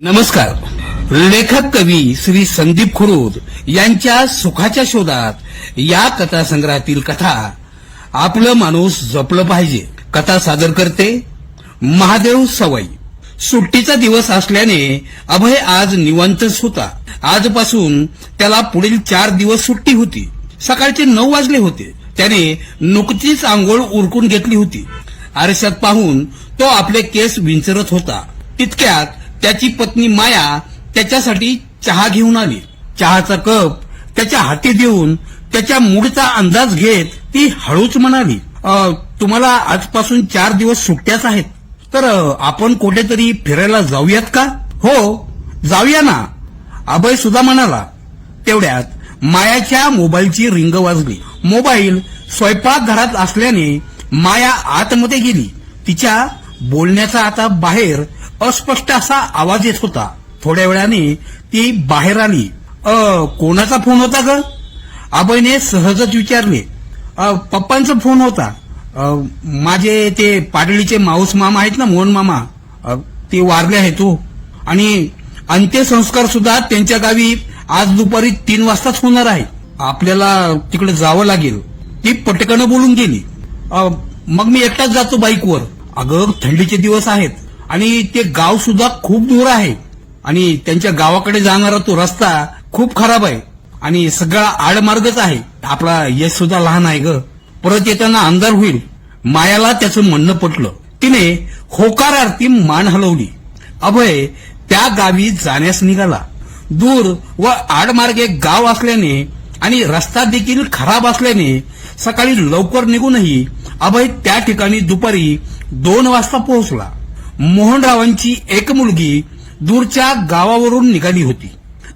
नमस्कार. लेखक कवी श्री संदीप खुरुद यांच्या सुखाच्या शोधात या कथा संग्रहातील कथा आपलं माणूस जपलं पाहिजे. कथा सादर करते महादेव सवाई. सुट्टीचा दिवस असल्याने अभय आज निवांतच होता आजपासून त्याला पुढील चार दिवस सुट्टी होती. सकाळचे नऊ वाजले होते. त्याने नुकतीच आंघोळ उरकून घेतली होती. आरशात पाहून तो आपले केस विंचरत होता. तितक्यात त्याची पत्नी माया त्याच्यासाठी चहा घेऊन आली. चहाचा कप त्याच्या हाती देऊन त्याच्या मूडचा अंदाज घेत ती हळूच म्हणाली तुम्हाला आजपासून चार दिवस सुट्ट्याच आहेत. तर आपण कुठेतरी फिरायला जाऊयात का? हो जाऊया ना. अभय सुद्धा म्हणाला. तेवढ्यात मायाच्या मोबाईलची रिंग वाजली. मोबाईल स्वयंपाकघरात असल्याने माया आतमध्ये गेली. तिच्या बोलण्याचा आता बाहेर अस्पष्ट असा आवाज येत होता. थोड्या वेळाने ती बाहेर आली. अ कोणाचा फोन होता ग? अभयने सहजच विचारले. "अ, पप्पांचा फोन होता. माझे ते पाडळीचे माऊस मामा आहेत ना मोहन मामा? ते वारले आहेत तो आणि अंत्यसंस्कार सुद्धा त्यांच्या गावी आज दुपारी तीन वाजताच होणार आहे. आपल्याला तिकडे जावं लागेल. ती पटकन बोलून गेली. मग मी एकटाच जातो बाईकवर. अगं थंडीचे दिवस आहेत. आणि ते गाव सुद्धा खूप दूर आहे. आणि त्यांच्या गावाकडे जाणारा तो रस्ता खूप खराब आहे. आणि सगळा आडमार्गच आहे. आपला यश सुद्धा लहान आहे ग. परत येताना अंधार होईल. मायाला त्याचं म्हणणं पटलं. तिने होकारार्थी मान हलवली. अभय त्या गावी जाण्यास निघाला. दूर व आडमार्गे गाव असल्याने आणि रस्ता देखील खराब असल्याने सकाळी लवकर निघूनही अभय त्या ठिकाणी दुपारी दोन वाजता पोहोचला. मोहनरावांची एक मुलगी दूरच्या गावावरून निघाली होती.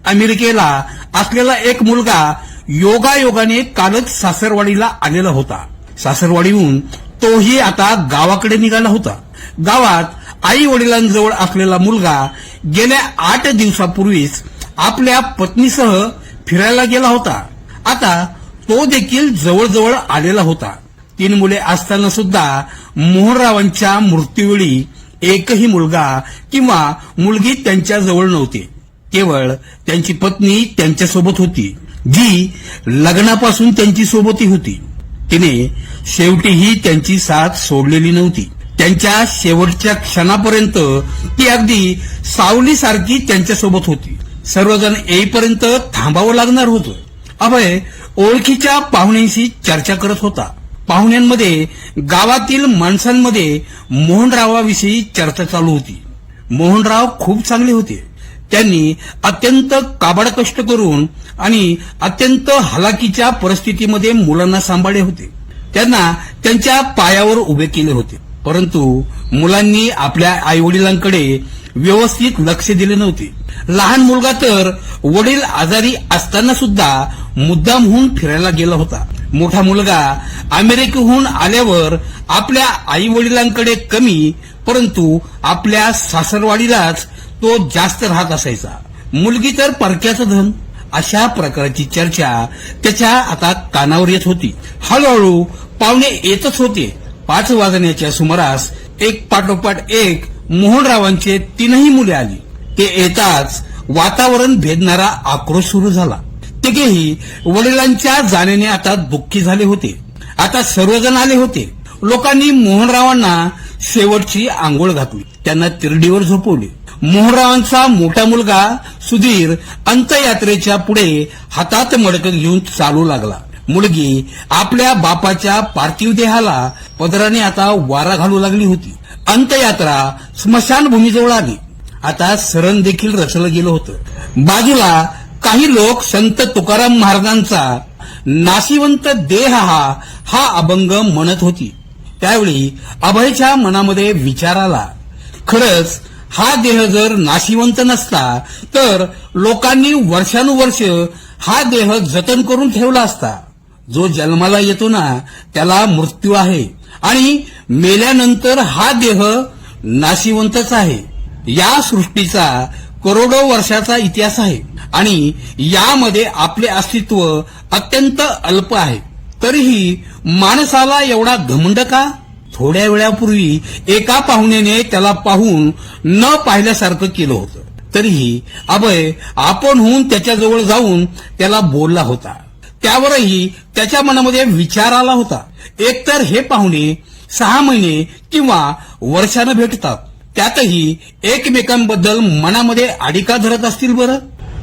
अमेरिकेला असलेला एक मुलगा योगायोगाने कालच सासरवाडीला आलेला होता. सासरवाडीहून तोही आता गावाकडे निघाला होता. गावात आई वडिलांजवळ असलेला मुलगा गेल्या आठ दिवसापूर्वीच आपल्या पत्नीसह फिरायला गेला होता. आता तो देखील जवळजवळ आलेला होता. तीन मुले असताना सुद्धा मोहनरावांच्या मृत्यूवेळी एकही मुलगा किंवा मुलगी त्यांच्या जवळ नव्हती. केवळ त्यांची पत्नी त्यांच्यासोबत होती जी लग्नापासून त्यांची सोबती होती. तिने शेवटीही त्यांची साथ सोडलेली नव्हती. त्यांच्या शेवटच्या क्षणापर्यंत ती अगदी सावलीसारखी त्यांच्यासोबत होती. सर्वजण येईपर्यंत थांबावं लागणार होतं. अभय ओळखीच्या पाहुण्यांशी चर्चा करत होता. पाहुण्यांमध्ये गावातील माणसांमध्ये मोहनरावाविषयी चर्चा चालू होती. मोहनराव खूप चांगले होते. त्यांनी अत्यंत काबाड कष्ट करून आणि अत्यंत हलाकीच्या परिस्थितीमध्ये मुलांना सांभाळले होते. त्यांना त्यांच्या पायावर उभे केले होते. परंतु मुलांनी आपल्या आईवडिलांकडे व्यवस्थित लक्ष दिले नव्हते. लहान मुलगा तर वडील आजारी असताना सुद्धा मुद्दामहून फिरायला गेला होता. मोठा मुलगा अमेरिकेहून आल्यावर आपल्या आई वडिलांकडे कमी परंतु आपल्या सासरवाडीलाच तो जास्त राहत असायचा. मुलगी तर परक्याचं धन. अशा प्रकारची चर्चा त्याच्या आता कानावर येत होती. हळूहळू पाहुणे येतच होते. पाच वाजण्याच्या सुमारास एक पाठोपाठ एक मोहनरावांचे तीनही मुले आली. ते येताच वातावरण भेदणारा आक्रोश सुरू झाला. तिघेही वडिलांच्या जाण्याने आता दुःखी झाले होते. आता सर्वजण आले होते. लोकांनी मोहनरावांना शेवटची आंघोळ घातली. त्यांना तिरडीवर झोपवली. मोहनरावांचा मोठा मुलगा सुधीर अंतयात्रेच्या पुढे हातात मडक घेऊन चालू लागला. मुलगी आपल्या बापाच्या पार्थिव देहाला पदराने आता वारा घालू लागली होती. अंतयात्रा स्मशानभूमीजवळ आली. आता सरण देखील रचलं गेलं होतं. बाजूला काही लोक संत तुकाराम महाराजांचा नाशिवंत देह हा हा अभंग म्हणत होती. त्यावेळी अभयच्या मनामध्ये विचार आला. खरंच हा देह जर नाशिवंत नसता तर लोकांनी वर्षानुवर्ष हा देह जतन करून ठेवला असता. जो जन्माला येतो ना त्याला मृत्यू आहे. आणि मेल्यानंतर हा देह नाशिवंतच आहे. या सृष्टीचा करोडो वर्षाचा इतिहास आहे. आणि यामध्ये आपले अस्तित्व अत्यंत अल्प आहे. तरीही माणसाला एवढा घमंड का? थोड्या वेळापूर्वी एका पाहुण्याने त्याला पाहून न पाहिल्यासारखं केलं होतं. तरीही अभय आपण होऊन त्याच्याजवळ जाऊन त्याला बोलला होता. त्यावरही त्याच्या मनामध्ये विचार आला होता. एकतर हे पाहुणे सहा महिने किंवा वर्षानं भेटतात. त्यातही एकमेकांबद्दल मनामध्ये आडिका धरत असतील बरं?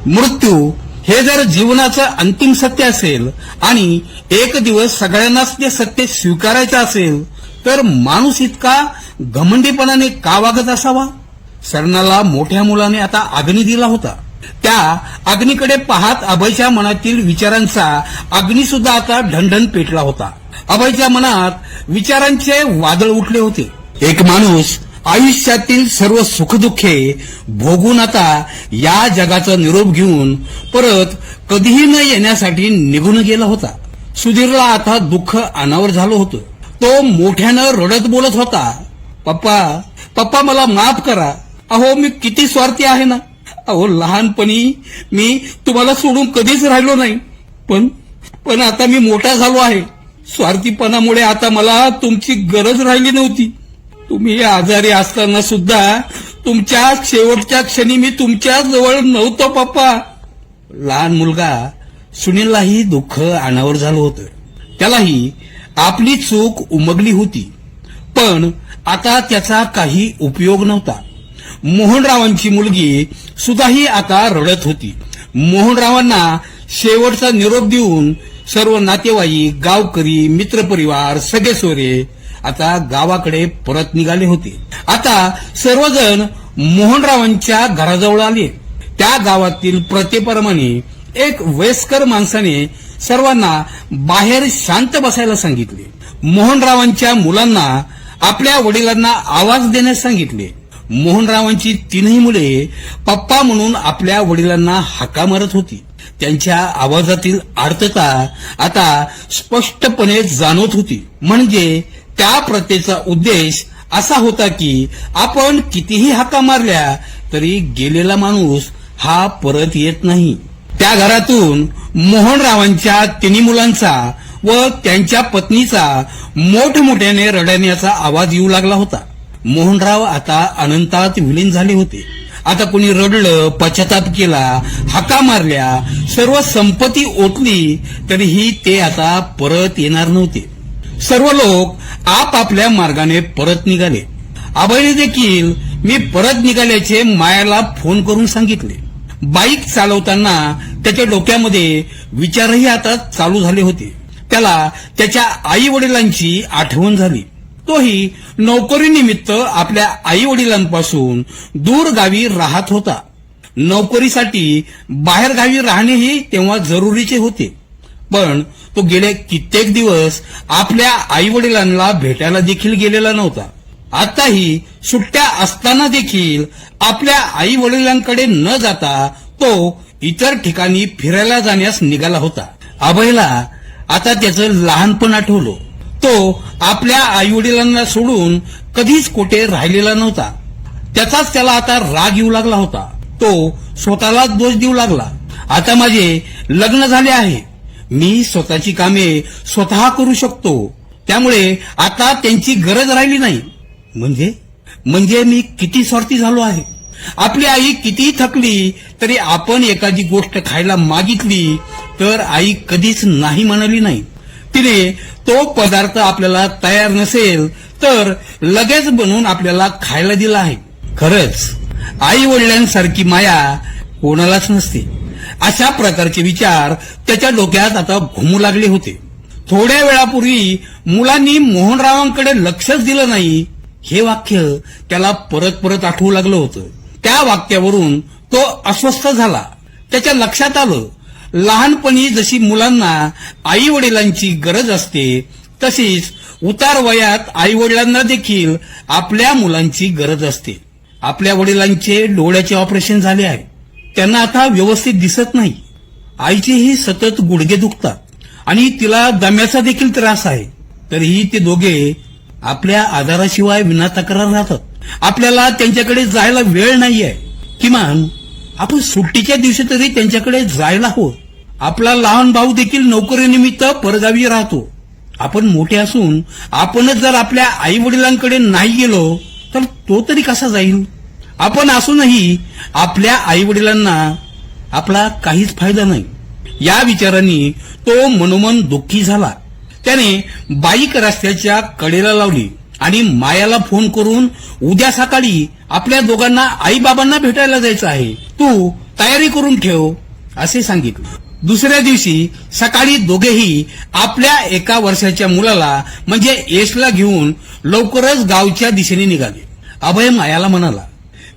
मृत्यू हे जर जीवनाचं अंतिम सत्य असेल आणि एक दिवस सगळ्यांनाच ते सत्य स्वीकारायचं असेल तर माणूस इतका घमंडीपणाने का वागत असावा? सरणाला मोठ्या मुलाने आता अग्नी दिला होता. त्या अग्नीकडे पाहत अभयच्या मनातील विचारांचा अग्नी सुद्धा आता ढणढण पेटला होता. अभयच्या मनात विचारांचे वादळ उठले होते. एक माणूस आयुष्यातील सर्व सुखदुःखे भोगून आता या जगाचा निरोप घेऊन परत कधीही न येण्यासाठी निघून गेला होता. सुधीरला आता दुःख अनावर झालं होतं. तो मोठ्यानं रडत बोलत होता पप्पा पप्पा मला माफ करा. अहो मी किती स्वार्थी आहे ना. अहो लहानपणी मी तुम्हाला सोडून कधीच राहिलो नाही. पण पण आता मी मोठा झालो आहे. स्वार्थीपणामुळे आता मला तुमची गरज राहिली नव्हती. तुम्ही आजारी असताना सुद्धा तुमच्या शेवटच्या क्षणी मी तुमच्या जवळ नव्हतो पप्पा लहान मुलगा सुनीललाही दुःख अनावर झालं होतं. त्यालाही आपली चूक उमगली होती. पण आता त्याचा काही उपयोग नव्हता. मोहनरावांची मुलगी सुद्धाही आता रडत होती. मोहनरावांना शेवटचा निरोप देऊन सर्व नातेवाईक गावकरी मित्रपरिवार सगळे सोरे आता गावाकडे परत निघाले होते. आता सर्वजण मोहनरावांच्या घराजवळ आले. त्या गावातील प्रथेप्रमाणे एक वयस्कर माणसाने सर्वांना बाहेर शांत बसायला सांगितले. मोहनरावांच्या मुलांना आपल्या वडिलांना आवाज देण्यास सांगितले. मोहनरावांची तीनही मुले पप्पा म्हणून आपल्या वडिलांना हाका मारत होती. त्यांच्या आवाजातील आर्तता आता स्पष्टपणे जाणवत होती. म्हणजे त्या प्रथेचा उद्देश असा होता की आपण कितीही हाका मारल्या तरी गेलेला माणूस हा परत येत नाही. त्या घरातून मोहनरावांच्या तिन्ही मुलांचा व त्यांच्या पत्नीचा मोठमोठ्याने रडण्याचा आवाज येऊ लागला होता. मोहनराव आता अनंतात विलीन झाले होते. आता कोणी रडलं पश्चाताप केला हाका मारल्या सर्व संपत्ती ओतली तरीही ते आता परत येणार नव्हते. सर्व लोक आपापल्या मार्गाने परत निघाले. अभयने देखील मी परत निघाल्याचे मायाला फोन करून सांगितले. बाईक चालवताना त्याच्या डोक्यामध्ये विचारही आता चालू झाले होते. त्याला त्याच्या आई वडिलांची आठवण झाली. तोही नोकरीनिमित्त आपल्या आई वडिलांपासून दूर गावी राहत होता. नोकरीसाठी बाहेर गावी राहणेही तेव्हा जरुरीचे होते. पण तो गेले कित्येक दिवस आपल्या आई वडिलांना भेटायला देखील गेलेला नव्हता. आताही सुट्ट्या असताना देखील आपल्या आई वडिलांकडे न जाता तो इतर ठिकाणी फिरायला जाण्यास निघाला होता. अभयला आता त्याचं लहानपण आठवलं. तो आपल्या आई वडिलांना सोडून कधीच कुठे राहिलेला नव्हता. त्याचाच त्याला आता राग येऊ लागला होता. तो स्वतःलाच दोष देऊ लागला. आता माझे लग्न झाले आहे. मी स्वतःची कामे स्वतः करू शकतो. त्यामुळे आता त्यांची गरज राहिली नाही. म्हणजे? म्हणजे मी किती स्वार्थी झालो आहे. आपली आई किती थकली तरी आपण एखादी गोष्ट खायला मागितली तर आई कधीच नाही म्हणाली नाही. तिने तो पदार्थ आपल्याला तयार नसेल तर लगेच बनवून आपल्याला खायला दिला आहे. खरंच आई वडिलांसारखी माया कोणालाच नसते. अशा प्रकारचे विचार त्याच्या डोक्यात आता घुमू लागले होते. थोड्या वेळापूर्वी मुलांनी मोहनरावांकडे लक्षच दिलं नाही. हे वाक्य त्याला परत परत आठवू लागलं होतं. त्या वाक्यावरून तो अस्वस्थ झाला. त्याच्या लक्षात आलं लहानपणी जशी मुलांना आई वडिलांची गरज असते तशीच उतार वयात आई वडिलांना देखील आपल्या मुलांची गरज असते. आपल्या वडिलांचे डोळ्याचे ऑपरेशन झाले आहे. त्यांना आता व्यवस्थित दिसत नाही. आईचेही सतत गुडघे दुखतात आणि तिला दम्याचा देखील त्रास आहे. तरीही ते दोघे आपल्या आधाराशिवाय विना तक्रार राहतात. आपल्याला त्यांच्याकडे जायला वेळ नाहीये. किमान आपण सुट्टीच्या दिवशी तरी त्यांच्याकडे जायला हवं. आपला लहान भाऊ देखील नोकरीनिमित्त परगावी राहतो. आपण मोठे असून आपणच जर आपल्या आई वडिलांकडे नाही गेलो तर तो तरी कसा जाईल? आपण असूनही आपल्या आई वडिलांना आपला काहीच फायदा नाही. या विचारांनी तो मनोमन दुःखी झाला. त्याने बाईक रस्त्याच्या कडेला लावली आणि मायाला फोन करून उद्या सकाळी आपल्या दोघांना आई बाबांना भेटायला जायचं आहे. तू तयारी करून ठेव असे सांगितले. दुसऱ्या दिवशी सकाळी दोघेही आपल्या एका वर्षाच्या मुलाला म्हणजे येशला घेऊन लवकरच गावच्या दिशेने निघाले. अभय मायाला म्हणाला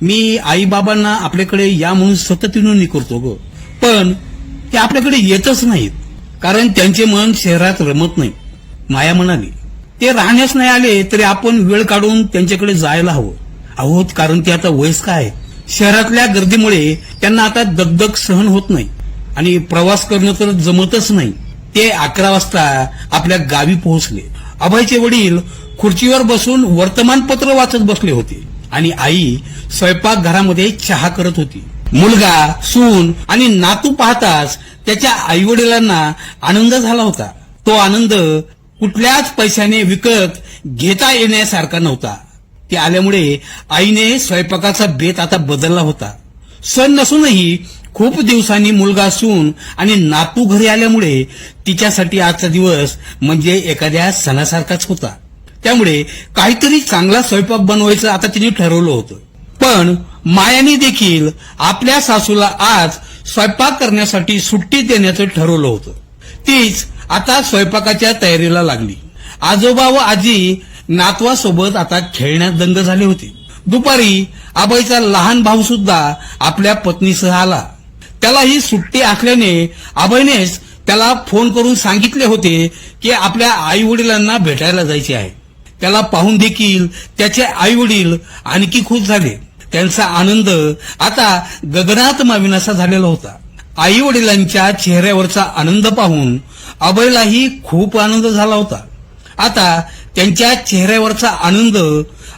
मी आईबाबांना आपल्याकडे या म्हणून सतत विनवणी करतो ग. पण ते आपल्याकडे येतच नाहीत. कारण त्यांचे मन शहरात रमत नाही. माया म्हणाली ते राहण्यास नाही आले तरी आपण वेळ काढून त्यांच्याकडे जायला हवं. आहोत कारण ते आता वयस्क आहे शहरातल्या गर्दीमुळे त्यांना आता दगदग सहन होत नाही. आणि प्रवास करणं तर जमतच नाही. ते अकरा वाजता आपल्या गावी पोहोचले. अभयचे वडील खुर्चीवर बसून वर्तमानपत्र वाचत बसले होते. आणि आई स्वयंपाक घरामध्ये चहा करत होती. मुलगा सून आणि नातू पाहताच त्याच्या आई वडिलांना आनंद झाला होता. तो आनंद कुठल्याच पैशाने विकत घेता येण्यासारखा नव्हता. ते आल्यामुळे आईने स्वयंपाकाचा बेत आता बदलला होता. सण नसूनही खूप दिवसांनी मुलगा सून आणि नातू घरी आल्यामुळे तिच्यासाठी आजचा दिवस म्हणजे एखाद्या सणासारखाच होता. त्यामुळे काहीतरी चांगला स्वयंपाक बनवायचं आता तिने ठरवलं होतं. पण मायाने देखील आपल्या सासूला आज स्वयंपाक करण्यासाठी सुट्टी देण्याचं ठरवलं होतं. तीच आता स्वयंपाकाच्या तयारीला लागली. आजोबा व आजी नातवासोबत आता खेळण्यात दंग झाले होते. दुपारी आबाईचा लहान भाऊ सुद्धा आपल्या पत्नीसह आला. त्याला ही सुट्टी असल्याने आबाईनेच त्याला फोन करून सांगितले होते की आपल्या आई वडिलांना भेटायला जायचे आहे. त्याला पाहून देखील त्याचे आई वडील आणखी खुश झाले. त्यांचा आनंद आता गगनात माविनासा झालेला होता. आई वडिलांच्या चेहऱ्यावरचा आनंद पाहून अभयलाही खूप आनंद झाला होता. आता त्यांच्या चेहऱ्यावरचा आनंद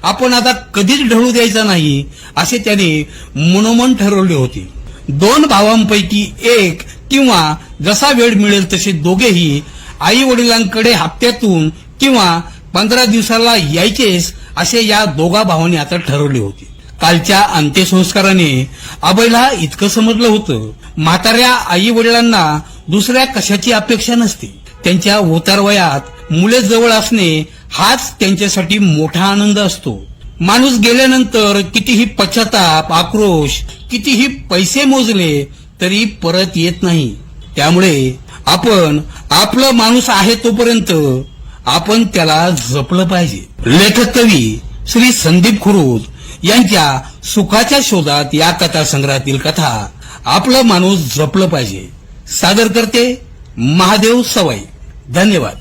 आपण आता कधीच ढळू द्यायचा नाही असे त्याने मनोमन ठरवले होते. दोन भावांपैकी एक किंवा जसा वेळ मिळेल तसे दोघेही आई वडिलांकडे हप्त्यातून किंवा पंधरा दिवसाला यायचेच असे या दोघा भावांनी आता ठरवले होते. कालच्या अंत्यसंस्काराने अभयला इतकं समजलं होतं. म्हाताऱ्या आई वडिलांना दुसऱ्या कशाची अपेक्षा नसते. त्यांच्या उतार वयात मुले जवळ असणे हाच त्यांच्यासाठी मोठा आनंद असतो. माणूस गेल्यानंतर कितीही पश्चाताप आक्रोश कितीही पैसे मोजले तरी परत येत नाही. त्यामुळे आपण आपलं माणूस आहे तोपर्यंत आपण त्याला जपलं पाहिजे. लेखक कवी श्री संदीप खुरुद यांच्या सुखाच्या शोधात या कथा संग्रहातील कथा आपलं माणूस जपलं पाहिजे. सादर करते महादेव सवाई. धन्यवाद.